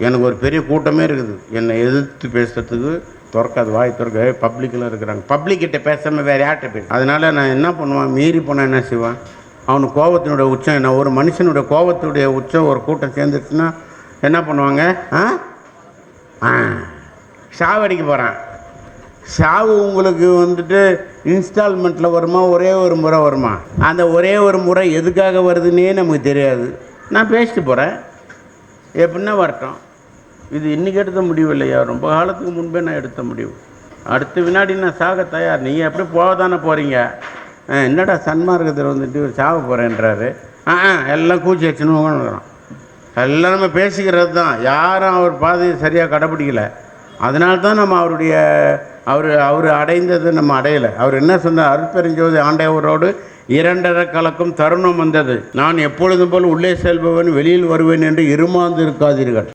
எனக்கு ஒரு பெரிய கூட்டமே இருக்குது. என்னை எதிர்த்து பேசுறதுக்கு திறக்காது வாய் திறக்க பப்ளிக்கில் இருக்கிறாங்க. பப்ளிக்கிட்ட பேசாமல் வேறு யார்கிட்ட பேச? அதனால் நான் என்ன பண்ணுவேன்? மீறி போனால் என்ன செய்வேன்? அவனுக்கு கோபத்தினுடைய உச்சம் என்ன? ஒரு மனுஷனுடைய கோபத்துடைய உச்சம் ஒரு கூட்டம் சேர்ந்துருச்சுன்னா என்ன பண்ணுவாங்க? ஆ? ஆ. சாவடிக்க போகிறான் சாவு உங்களுக்கு வந்துட்டு இன்ஸ்டால்மெண்ட்டில் வருமா? ஒரே ஒரு முறை வருமா? அந்த ஒரே ஒரு முறை எதுக்காக வருதுன்னே நமக்கு தெரியாது. நான் பேசிட்டு போகிறேன் எப்படின்னா வரட்டும். இது இன்றைக்கி எடுத்த முடிவு இல்லையா? ரொம்ப காலத்துக்கு முன்பே நான் எடுத்த முடிவு. அடுத்த வினாடி நான் சாக தயார். நீங்கள் எப்படி போக தானே போகிறீங்க என்னடா சன்மார்க்கத்தில் வந்துட்டு சாக போகிறேன்றாரு ஆ எல்லாம் கூச்சி வச்சுன்னு உட்காந்துக்கிறோம் எல்லாம் நம்ம பேசிக்கிறது தான். யாரும் அவர் பாதையை சரியாக கடைப்பிடிக்கலை அதனால தான் நம்ம அவருடைய அவர் அவர் அடைந்தது நம்ம அடையலை. அவர் என்ன சொன்னார்? அருட்பெருஞ்சோதி ஆண்டையவரோடு இரண்டரை கலக்கும் தருணம் வந்தது. நான் எப்பொழுதும் போல் உள்ளே செல்பவன் வெளியில் வருவேன் என்று இருமாந்து இருக்காதீர்கள்.